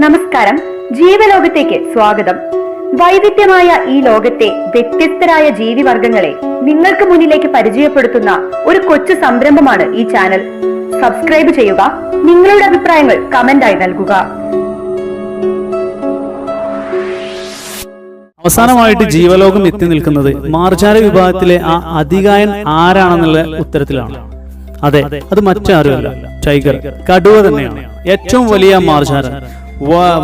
നമസ്കാരം. ജീവലോകത്തേക്ക് സ്വാഗതം. വൈവിധ്യമായ ഈ ലോകത്തെ വ്യത്യസ്തരായ ജീവിവർഗങ്ങളെ നിങ്ങൾക്ക് മുന്നിലേക്ക് പരിചയപ്പെടുത്തുന്ന ഒരു കൊച്ചു സംരംഭമാണ് ഈ ചാനൽ. സബ്സ്ക്രൈബ് ചെയ്യുക നിങ്ങളുടെ അഭിപ്രായങ്ങൾ കമന്റായി നൽകുക. അവസാനമായിട്ട് ജീവലോകം എത്തി നിൽക്കുന്നത് മാർജാര വിഭാഗത്തിലെ ആ അധികായൻ ആരാണെന്നുള്ള ഉത്തരത്തിലാണ്. അതെ അത് മറ്റാരുമല്ല. ടൈഗർ കടുവ തന്നെയാണ്. ഏറ്റവും വലിയ മാർജാരൻ വ-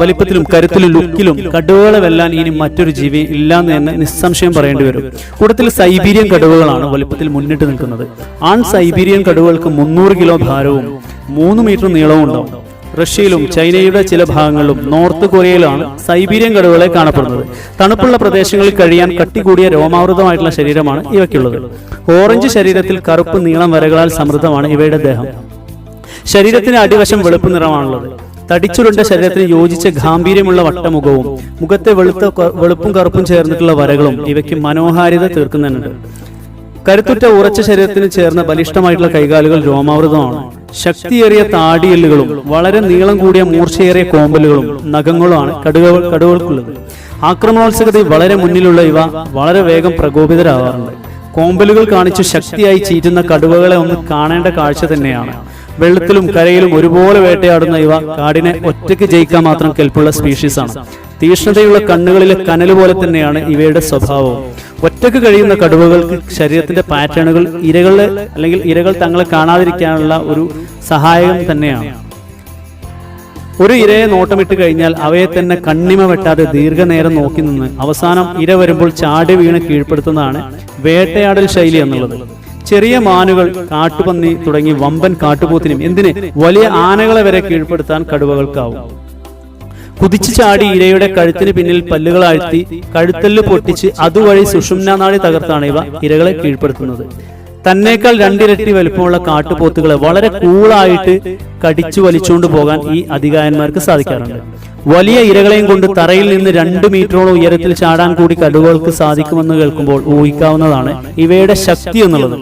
വലിപ്പത്തിലും കരുത്തിലും ലുക്കിലും കടുവകളെ വെല്ലാൻ ഇനി മറ്റൊരു ജീവി ഇല്ലാന്ന് തന്നെ നിസ്സംശയം പറയേണ്ടി വരും. കൂട്ടത്തിൽ സൈബീരിയൻ കടുവകളാണ് വലിപ്പത്തിൽ മുന്നിട്ട് നിൽക്കുന്നത്. ആൺ സൈബീരിയൻ കടുവകൾക്ക് മുന്നൂറ് കിലോ ഭാരവും മൂന്ന് മീറ്റർ നീളവും ഉണ്ടാവും. റഷ്യയിലും ചൈനയുടെ ചില ഭാഗങ്ങളിലും നോർത്ത് കൊറിയയിലാണ് സൈബീരിയൻ കടുവകളെ കാണപ്പെടുന്നത്. തണുപ്പുള്ള പ്രദേശങ്ങളിൽ കഴിയാൻ കട്ടി കൂടിയ രോമാവൃതമായിട്ടുള്ള ശരീരമാണ് ഇവയ്ക്കുള്ളത്. ഓറഞ്ച് ശരീരത്തിൽ കറുപ്പ് നീളം വരകളാൽ സമൃദ്ധമാണ് ഇവയുടെ ദേഹം. ശരീരത്തിന് അടിവശം വെളുപ്പ് നിറമാണുള്ളത്. തടിച്ചുരുണ്ട ശരീരത്തിന് യോജിച്ച ഗാംഭീര്യമുള്ള വട്ടമുഖവും മുഖത്തെ വെളുത്ത വെളുപ്പും കറുപ്പും ചേർന്നിട്ടുള്ള വരകളും ഇവയ്ക്ക് മനോഹാരിത തീർക്കുന്നുണ്ട്. കരുത്തുറ്റ ഉറച്ച ശരീരത്തിന് ചേർന്ന ബലിഷ്ഠമായിട്ടുള്ള കൈകാലുകൾ രോമാവൃതമാണ്. ശക്തിയേറിയ താടിയെല്ലുകളും വളരെ നീളം കൂടിയ മൂർച്ചയേറിയ കോമ്പലുകളും നഖങ്ങളുമാണ് കടുവ കടുവകൾക്കുള്ളത് ആക്രമണോത്സുകതയിൽ വളരെ മുന്നിലുള്ള ഇവ വളരെ വേഗം പ്രകോപിതരാവാറുണ്ട്. കോമ്പലുകൾ കാണിച്ചു ശക്തിയായി ചീറ്റുന്ന കടുവകളെ ഒന്ന് കാണേണ്ട കാഴ്ച തന്നെയാണ്. വെള്ളത്തിലും കരയിലും ഒരുപോലെ വേട്ടയാടുന്ന ഇവ കാടിനെ ഒറ്റയ്ക്ക് ജയിക്കാൻ മാത്രം കെൽപ്പുള്ള ആണ്. തീഷ്ണതയുള്ള കണ്ണുകളിലെ കനൽ പോലെ തന്നെയാണ് ഇവയുടെ സ്വഭാവവും. ഒറ്റയ്ക്ക് കഴിയുന്ന കടുവകൾക്ക് ശരീരത്തിന്റെ പാറ്റേണുകൾ ഇരകളെ അല്ലെങ്കിൽ ഇരകൾ തങ്ങളെ കാണാതിരിക്കാനുള്ള ഒരു സഹായം തന്നെയാണ്. ഒരു ഇരയെ നോട്ടമിട്ട് കഴിഞ്ഞാൽ അവയെ തന്നെ കണ്ണിമ വെട്ടാതെ ദീർഘനേരം നോക്കി നിന്ന്. അവസാനം ഇര വരുമ്പോൾ ചാടി വീണ് കീഴ്പ്പെടുത്തുന്നതാണ് വേട്ടയാടൽ ശൈലി എന്നുള്ളത്. ചെറിയ മാനുകൾ കാട്ടുപന്നി തുടങ്ങി വമ്പൻ കാട്ടുപോത്തിനും എന്തിന് വലിയ ആനകളെ വരെ കീഴ്പ്പെടുത്താൻ കടുവകൾക്കാവും. കുതിച്ചു ചാടി ഇരയുടെ കഴുത്തിന് പിന്നിൽ പല്ലുകൾ ആഴ്ത്തി കഴുത്തല്ല് പൊട്ടിച്ച് അതുവഴി സുഷുമ്ന തകർത്താണ് ഇവ ഇരകളെ കീഴ്പ്പെടുത്തുന്നത്. തന്നേക്കാൾ രണ്ടിരട്ടി വലുപ്പമുള്ള കാട്ടുപോത്തുകളെ വളരെ കൂളായിട്ട് കടിച്ചു വലിച്ചുകൊണ്ട് പോകാൻ ഈ അധികാരന്മാർക്ക് സാധിക്കാറുണ്ട്. വലിയ ഇരകളെയും കൊണ്ട് തറയിൽ നിന്ന് രണ്ട് മീറ്ററോളം ഉയരത്തിൽ ചാടാൻ കൂടി കടുവകൾക്ക് സാധിക്കുമെന്ന് കേൾക്കുമ്പോൾ ഊഹിക്കാവുന്നതാണ് ഇവയുടെ ശക്തി എന്നുള്ളത്.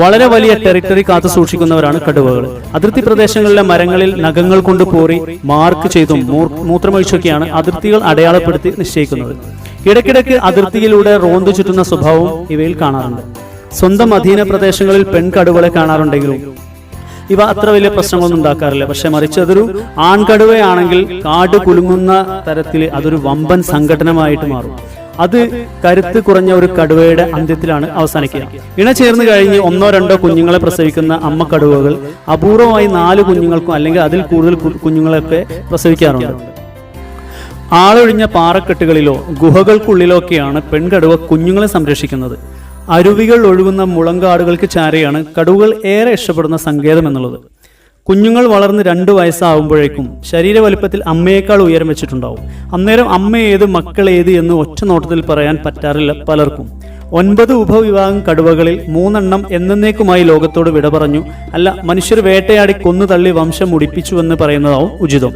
വളരെ വലിയ ടെറിട്ടറി കാത്തു സൂക്ഷിക്കുന്നവരാണ് കടുവകൾ. അതിർത്തി പ്രദേശങ്ങളിലെ മരങ്ങളിൽ നഖങ്ങൾ കൊണ്ട് പോറി മാർക്ക് ചെയ്തും മൂത്രമൊഴിച്ചൊക്കെയാണ് അതിർത്തികൾ അടയാളപ്പെടുത്തി നിശ്ചയിക്കുന്നത്. ഇടയ്ക്കിടയ്ക്ക് അതിർത്തിയിലൂടെ റോന്തു ചുറ്റുന്ന സ്വഭാവവും ഇവയിൽ കാണാറുണ്ട്. സ്വന്തം അധീന പ്രദേശങ്ങളിൽ പെൺകടുവകളെ കാണാറുണ്ടെങ്കിലും ഇവ അത്ര വലിയ പ്രശ്നങ്ങളൊന്നും ഉണ്ടാക്കാറില്ല. പക്ഷെ മറിച്ച് അതൊരു ആൺകടുവയാണെങ്കിൽ കാട് കുലുങ്ങുന്ന തരത്തിൽ അതൊരു വമ്പൻ സംഘടനമായിട്ട് മാറും. അത് കരുത്ത് കുറഞ്ഞ ഒരു കടുവയുടെ അന്ത്യത്തിലാണ് അവസാനിക്കുക. ഇണ ചേർന്ന് കഴിഞ്ഞ് ഒന്നോ രണ്ടോ കുഞ്ഞുങ്ങളെ പ്രസവിക്കുന്ന അമ്മ കടുവകൾ അപൂർവമായി നാല് കുഞ്ഞുങ്ങൾക്കും അല്ലെങ്കിൽ അതിൽ കൂടുതൽ കുഞ്ഞുങ്ങളൊക്കെ പ്രസവിക്കാറുണ്ട്. ആളൊഴിഞ്ഞ പാറക്കെട്ടുകളിലോ ഗുഹകൾക്കുള്ളിലോ ഒക്കെയാണ് പെൺകടുവ കുഞ്ഞുങ്ങളെ സംരക്ഷിക്കുന്നത്. അരുവികൾ ഒഴുകുന്ന മുളങ്കാടുകൾക്ക് ചാരയാണ് കടുവകൾ ഏറെ ഇഷ്ടപ്പെടുന്ന സങ്കേതം എന്നുള്ളത്. കുഞ്ഞുങ്ങൾ വളർന്ന് രണ്ടു വയസ്സാവുമ്പോഴേക്കും ശരീര വലിപ്പത്തിൽ അമ്മയേക്കാൾ ഉയരം വെച്ചിട്ടുണ്ടാവും. അന്നേരം അമ്മ ഏത് മക്കൾ ഏത് എന്ന് ഒറ്റ നോട്ടത്തിൽ പറയാൻ പറ്റാറില്ല പലർക്കും. ഒൻപത് ഉപവിഭാഗം കടുവകളിൽ മൂന്നെണ്ണം എന്നേക്കുമായി ലോകത്തോട് വിട പറഞ്ഞു. അല്ല മനുഷ്യർ വേട്ടയാടി കൊന്നു തള്ളി വംശം മുടിപ്പിച്ചു എന്ന് പറയുന്നതാവും ഉചിതം.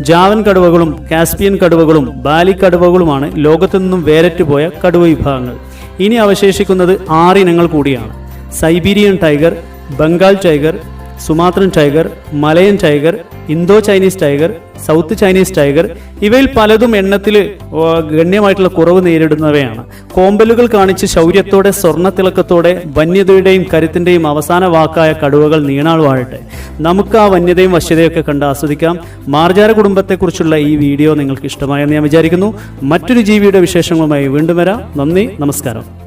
ജാവൻ കടുവകളും കാസ്പിയൻ കടുവകളും ബാലി കടുവകളുമാണ് ലോകത്തു നിന്നും വേരറ്റുപോയ കടുവ വിഭാഗങ്ങൾ. ഇനി അവശേഷിക്കുന്നത് ആറിനങ്ങൾ കൂടിയാണ്. Siberian tiger Bengal tiger Sumatran tiger Malayan tiger Indo Chinese tiger South Chinese tiger ഇവയിൽ പലതും എണ്ണത്തിൽ ഗണ്യമായിട്ടുള്ള കുറവ് നേരിടുന്നവയാണ്. കോമ്പലുകൾ കാണിച്ച് ശൗര്യത്തോടെ സ്വർണത്തിളക്കത്തോടെ വന്യതയുടെയും കരുത്തിന്റെയും അവസാന വാക്കായ കടുവകൾ നീണാൾ വാഴട്ടെ നമുക്ക് ആ വന്യതയും വശ്യതയൊക്കെ കണ്ട് ആസ്വദിക്കാം. മാർജാര കുടുംബത്തെക്കുറിച്ചുള്ള ഈ വീഡിയോ നിങ്ങൾക്ക് ഇഷ്ടമായെന്ന് ഞാൻ വിചാരിക്കുന്നു. മറ്റൊരു ജീവിയുടെ വിശേഷങ്ങളുമായി വീണ്ടും വരാം. നന്ദി നമസ്കാരം.